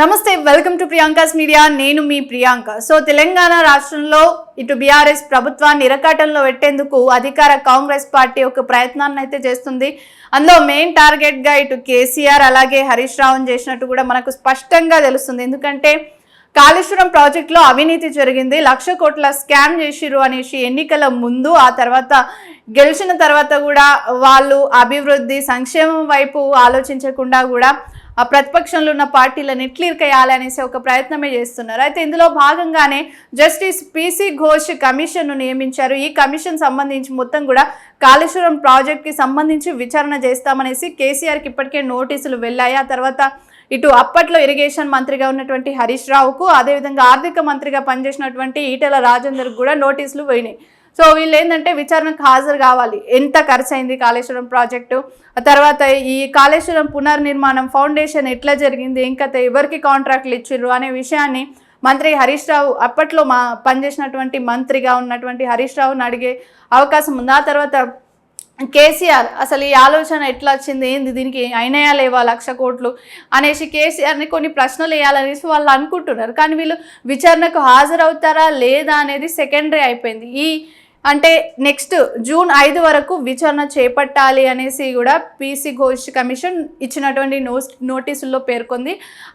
నమస్తే welcome to Priyanka's media. నేను మీ Priyanka. So Telangana రాష్ట్రంలో ఇటు బీఆర్ఎస్ ప్రభుత్వాన్ని ఇరకాటంలో పెట్టేందుకు అధికార కాంగ్రెస్ పార్టీ ఒక ప్రయత్నాన్ని అయితే చేస్తుంది. అందులో మెయిన్ టార్గెట్గా ఇటు కేసీఆర్ అలాగే హరీష్ రావుని చేసినట్టు కూడా మనకు స్పష్టంగా తెలుస్తుంది. ఎందుకంటే కాళేశ్వరం ప్రాజెక్టులో అవినీతి జరిగింది. లక్ష కోట్ల స్కామ్ చేసిరు అనేసి ఎన్నికల ముందు ఆ తర్వాత గెలిచిన తర్వాత కూడా వాళ్ళు అభివృద్ధి సంక్షేమం వైపు ఆలోచించకుండా కూడా ఆ ప్రతిపక్షంలో ఉన్న పార్టీలను ఎట్లీర్కేయాలి అనేసి ఒక ప్రయత్నమే చేస్తున్నారు. అయితే ఇందులో భాగంగానే జస్టిస్ పిసి ఘోష్ కమిషన్ను నియమించారు. ఈ కమిషన్ సంబంధించి మొత్తం కూడా కాళేశ్వరం ప్రాజెక్ట్కి సంబంధించి విచారణ చేస్తామనేసి కేసీఆర్కి ఇప్పటికే నోటీసులు వెళ్ళాయి. ఆ తర్వాత ఇటు అప్పట్లో ఇరిగేషన్ మంత్రిగా ఉన్నటువంటి హరీష్ రావుకు అదేవిధంగా ఆర్థిక మంత్రిగా పనిచేసినటువంటి ఈటెల రాజేందర్కు కూడా నోటీసులు పోయినాయి. సో వీళ్ళు ఏంటంటే విచారణకు హాజరు కావాలి. ఎంత ఖర్చు అయింది కాళేశ్వరం ప్రాజెక్టు? తర్వాత ఈ కాళేశ్వరం పునర్నిర్మాణం ఫౌండేషన్ ఎట్లా జరిగింది? ఇంకా ఎవరికి కాంట్రాక్ట్లు ఇచ్చిర్రు? అనే విషయాన్ని మంత్రి హరీష్ రావు అప్పట్లో మా పనిచేసినటువంటి మంత్రిగా ఉన్నటువంటి హరీష్ రావుని అడిగే అవకాశం ఉంది. ఆ తర్వాత కేసీఆర్ అసలు ఈ ఆలోచన ఎట్లా వచ్చింది? ఏంది దీనికి అయినాయా లేవా లక్ష కోట్లు? అనేసి కేసీఆర్ని కొన్ని ప్రశ్నలు వేయాలనేసి వాళ్ళు అనుకుంటున్నారు. కానీ వీళ్ళు విచారణకు హాజరవుతారా లేదా అనేది సెకండరీ అయిపోయింది. ఈ అంటే నెక్స్ట్ జూన్ ఐదు వరకు విచారణ చేపట్టాలి అనేసి కూడా పీసీ ఘోష్ కమిషన్ ఇచ్చినటువంటి నోటీసుల్లో పేర్కొంది.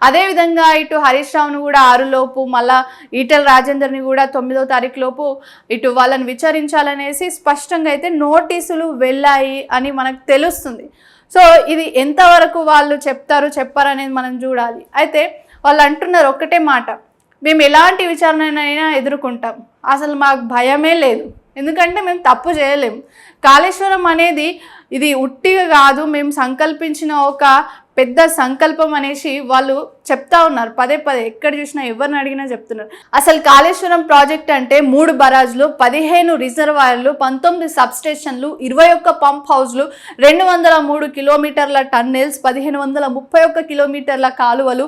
అదేవిధంగా ఇటు హరీష్ రావును కూడా ఆరులోపు మళ్ళా ఈటల రాజేందర్ని కూడా తొమ్మిదో తారీఖు లోపు ఇటు వాళ్ళని విచారించాలనేసి స్పష్టంగా అయితే నోటీసులు వెళ్ళాయి అని మనకు తెలుస్తుంది. సో ఇది ఎంతవరకు వాళ్ళు చెప్తారు చెప్పారు అనేది మనం చూడాలి. అయితే వాళ్ళు అంటున్నారు ఒక్కటే మాట. మేము ఎలాంటి విచారణనైనా ఎదుర్కొంటాం. అసలు మాకు భయమే లేదు. ఎందుకంటే మేము తప్పు చేయలేం. కాళేశ్వరం అనేది ఇది ఉట్టిగా కాదు మేము సంకల్పించిన ఒక పెద్ద సంకల్పం అనేసి వాళ్ళు చెప్తా ఉన్నారు. పదే పదే ఎక్కడ చూసినా ఎవరిని అడిగినా చెప్తున్నారు. అసలు కాళేశ్వరం ప్రాజెక్ట్ అంటే మూడు బరాజ్లు పదిహేను రిజర్వాయర్లు పంతొమ్మిది సబ్స్టేషన్లు ఇరవై ఒక్క పంప్ హౌస్లు రెండు వందల మూడు కిలోమీటర్ల టన్నెల్స్ పదిహేను వందల ముప్పై ఒక్క కిలోమీటర్ల కాలువలు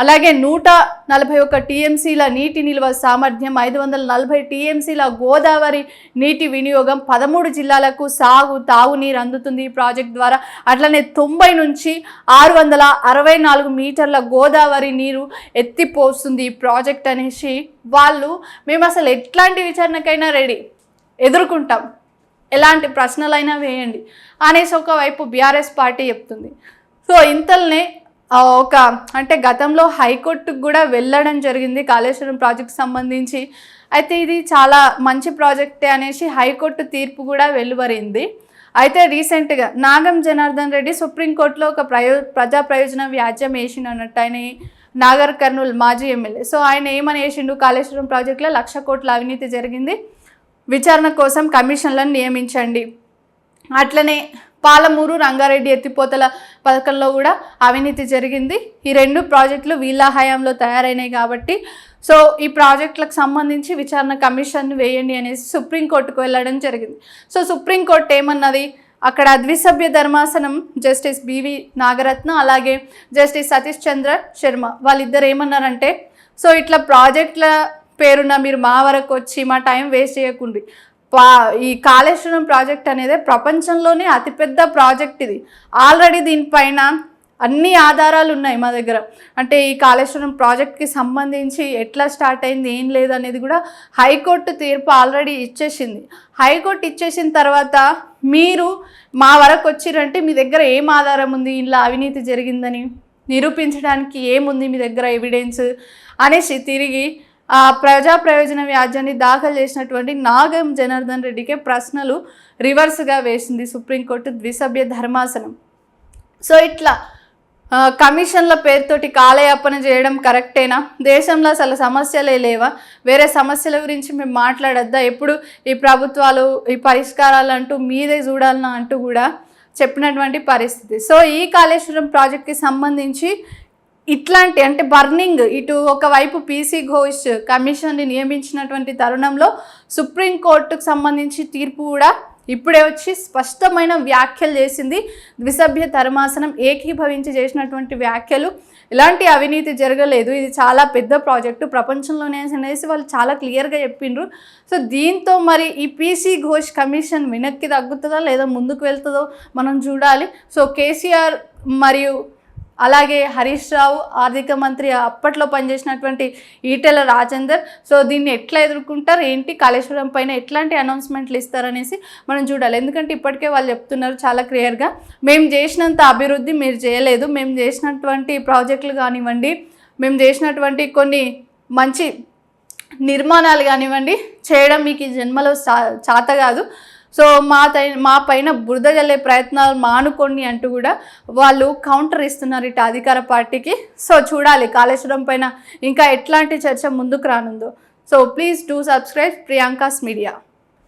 అలాగే నూట నలభై ఒక్క టీఎంసీల నీటి నిల్వ సామర్థ్యం ఐదు వందల నలభై టీఎంసీల గోదావరి నీటి వినియోగం పదమూడు జిల్లాలకు సాగు తాగునీరు అందుతుంది ఈ ప్రాజెక్ట్ ద్వారా. అట్లనే తొంభై నుంచి ఆరు వందల అరవై నాలుగు మీటర్ల గోదావరి నీరు ఎత్తిపోస్తుంది ఈ ప్రాజెక్ట్ అనేసి వాళ్ళు మేము అసలు ఎట్లాంటి విచారణకైనా రెడీ ఎదుర్కొంటాం. ఎలాంటి ప్రశ్నలైనా వేయండి అనేసి ఒకవైపు బీఆర్ఎస్ పార్టీ చెప్తుంది. సో ఇంతల్నే ఒక అంటే గతంలో హైకోర్టుకు కూడా వెళ్ళడం జరిగింది కాళేశ్వరం ప్రాజెక్ట్ సంబంధించి. అయితే ఇది చాలా మంచి ప్రాజెక్టే అనేసి హైకోర్టు తీర్పు కూడా వెలువరింది. అయితే రీసెంట్గా నాగం జనార్దన్ రెడ్డి సుప్రీంకోర్టులో ఒక ప్రయో ప్రజా ప్రయోజన వ్యాజ్యం వేసిండు అన్నట్టు ఆయన నాగర్ కర్నూల్ మాజీ ఎమ్మెల్యే. సో ఆయన ఏమని వేసిండు కాళేశ్వరం ప్రాజెక్టులో లక్ష కోట్ల అవినీతి జరిగింది. విచారణ కోసం కమిషన్లను నియమించండి. అట్లనే పాలమూరు రంగారెడ్డి ఎత్తిపోతల పథకంలో కూడా అవినీతి జరిగింది. ఈ రెండు ప్రాజెక్టులు వీళ్ళ హయాంలో తయారైనాయి కాబట్టి సో ఈ ప్రాజెక్టులకు సంబంధించి విచారణ కమిషన్ వేయండి అనేసి సుప్రీంకోర్టుకు వెళ్ళడం జరిగింది. సో సుప్రీంకోర్టు ఏమన్నది? అక్కడ ద్విసభ్య ధర్మాసనం జస్టిస్ బివి నాగరత్న అలాగే జస్టిస్ సతీష్ చంద్ర శర్మ వాళ్ళిద్దరు ఏమన్నారంటే సో ఇట్లా ప్రాజెక్టుల పేరున మీరు మా వరకు వచ్చి మా టైం వేస్ట్ చేయకుండి. ఈ కాళేశ్వరం ప్రాజెక్ట్ అనేది ప్రపంచంలోనే అతిపెద్ద ప్రాజెక్ట్ ఇది. ఆల్రెడీ దీనిపైన అన్ని ఆధారాలు ఉన్నాయి మా దగ్గర. అంటే ఈ కాళేశ్వరం ప్రాజెక్ట్కి సంబంధించి ఎట్లా స్టార్ట్ అయింది ఏం లేదు అనేది కూడా హైకోర్టు తీర్పు ఆల్రెడీ ఇచ్చేసింది. హైకోర్టు ఇచ్చేసిన తర్వాత మీరు మా వరకు వచ్చిరంటే మీ దగ్గర ఏం ఆధారం ఉంది? ఇలా అవినీతి జరిగిందని నిరూపించడానికి ఏముంది మీ దగ్గర ఎవిడెన్స్ అనేసి తిరిగి ప్రజా ప్రయోజన వ్యాజ్యాన్ని దాఖలు చేసినటువంటి నాగం జనార్దన్ రెడ్డికే ప్రశ్నలు రివర్స్గా వేసింది సుప్రీంకోర్టు ద్విసభ్య ధర్మాసనం. సో ఇట్లా కమిషన్ల పేరుతోటి కాలయాపన చేయడం కరెక్టేనా? దేశంలో అసలు సమస్యలే లేవా? వేరే సమస్యల గురించి మేము మాట్లాడొద్దా? ఎప్పుడు ఈ ప్రభుత్వాలు ఈ పరిష్కారాలు అంటూ మీదే చూడాలన్నా అంటూ కూడా చెప్పినటువంటి పరిస్థితి. సో ఈ కాళేశ్వరం ప్రాజెక్ట్కి సంబంధించి ఇట్లాంటి అంటే బర్నింగ్ ఇటు ఒకవైపు పీసీ ఘోష్ కమిషన్ని నియమించినటువంటి తరుణంలో సుప్రీంకోర్టుకు సంబంధించి తీర్పు కూడా ఇప్పుడే వచ్చి స్పష్టమైన వ్యాఖ్యలు చేసింది ద్విసభ్య ధర్మాసనం ఏకీభవించి చేసినటువంటి వ్యాఖ్యలు. ఇలాంటి అవినీతి జరగలేదు. ఇది చాలా పెద్ద ప్రాజెక్టు. ప్రపంచంలోనే అనేసి వాళ్ళు చాలా క్లియర్గా చెప్పిండ్రు. సో దీంతో మరి ఈ పీసీ ఘోష్ కమిషన్ వెనక్కి తగ్గుతుందా లేదా ముందుకు వెళ్తుందో మనం చూడాలి. సో కేసీఆర్ మరియు అలాగే హరీష్ రావు ఆర్థిక మంత్రి అప్పట్లో పనిచేసినటువంటి ఈటెల రాజేందర్. సో దీన్ని ఎట్లా ఎదుర్కొంటారు? ఏంటి? కాళేశ్వరం పైన ఎట్లాంటి అనౌన్స్మెంట్లు ఇస్తారనేసి మనం చూడాలి. ఎందుకంటే ఇప్పటికే వాళ్ళు చెప్తున్నారు చాలా క్లియర్గా. మేము చేసినంత అభివృద్ధి మీరు చేయలేదు. మేము చేసినటువంటి ప్రాజెక్టులు కానివ్వండి మేము చేసినటువంటి కొన్ని మంచి నిర్మాణాలు కానివ్వండి చేయడం మీకు ఈ జన్మలో చా- చాత కాదు. సో మా తై మా పైన బురద జల్లే ప్రయత్నాలు మానుకోండి అంటూ కూడా వాళ్ళు కౌంటర్ ఇస్తున్నారు ఇటు అధికార పార్టీకి. సో చూడాలి కాళేశ్వరం పైన ఇంకా ఎట్లాంటి చర్చ ముందుకు రానుందో. So please do subscribe Priyanka's media